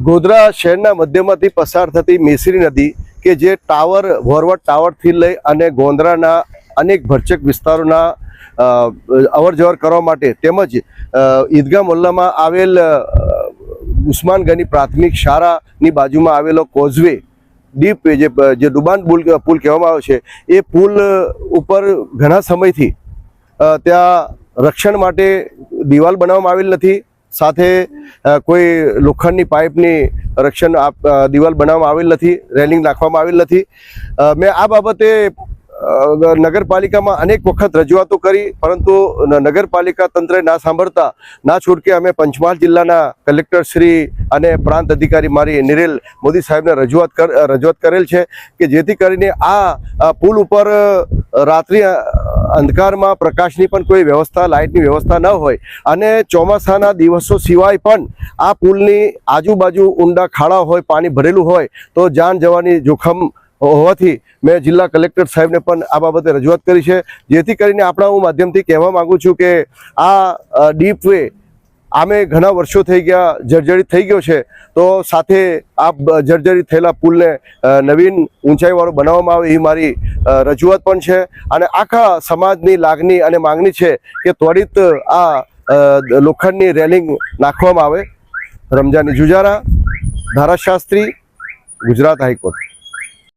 ગોધરા શહેરના મધ્યમાંથી પસાર થતી મેસરી નદી કે જે ટાવર વોરવટ ટાવરથી લઈ અને ગોંધરાના અનેક ભરચક વિસ્તારોના અવર જવર કરવા માટે તેમજ ઈદગાહ મોલ્લામાં આવેલ અ, ઉસ્માન ગની પ્રાથમિક શાળાની બાજુમાં આવેલો કોઝવે ડીપ જે જે ડુબાન પુલ પુલ કહેવામાં આવે છે એ પુલ ઉપર ઘણા સમયથી ત્યાં રક્ષણ માટે દિવાલ બનાવવામાં આવેલ નથી. સાથે કોઈ લોખંડની પાઇપની રક્ષણ આપ- દિવાલ બનાવવામાં આવેલ નથી, રેલિંગ નાખવામાં આવેલ નથી. મેં આ બાબતે નગરપાલિકામાં અનેક વખત રજૂઆતો કરી, પરંતુ નગરપાલિકા તંત્રે ના સાંભળતા, ના છૂટકે અમે પંચમહાલ જિલ્લાના કલેક્ટર શ્રી અને પ્રાંત અધિકારી મારી નિરેલ મોદી સાહેબને રજૂઆત કર, રજૂઆત કરેલ છે કે જેથી કરીને આ પુલ ઉપર રાત્રિ અંધકારમાં પ્રકાશની પણ કોઈ વ્યવસ્થા, લાઇટની વ્યવસ્થા ન હોય. અને ચોમાસાના દિવસો સિવાય પણ આ પુલની આજુબાજુ ઊંડા ખાડા હોય, પાણી ભરેલું હોય, તો જાન જવાની જોખમ હોવાથી મેં જિલ્લા કલેક્ટર સાહેબને પણ આ બાબતે રજૂઆત કરી છે. જેથી કરીને આપણા હું માધ્યમથી કહેવા માગું છું કે આ ડીપ વે આમે ઘણા વર્ષો થઈ ગયા જર્જરિત થઈ ગયો છે. તો સાથે આ જર્જરિત થયેલા પુલને નવીન ઊંચાઈવાળો બનાવવામાં આવે એ મારી રજૂઆત પણ છે. અને આખા સમાજની લાગણી અને માંગણી છે કે ત્વરિત આ લોખંડની રેલિંગ નાખવામાં આવે. રમજાની જુજારા, ધારાશાસ્ત્રી, ગુજરાત હાઈકોર્ટ.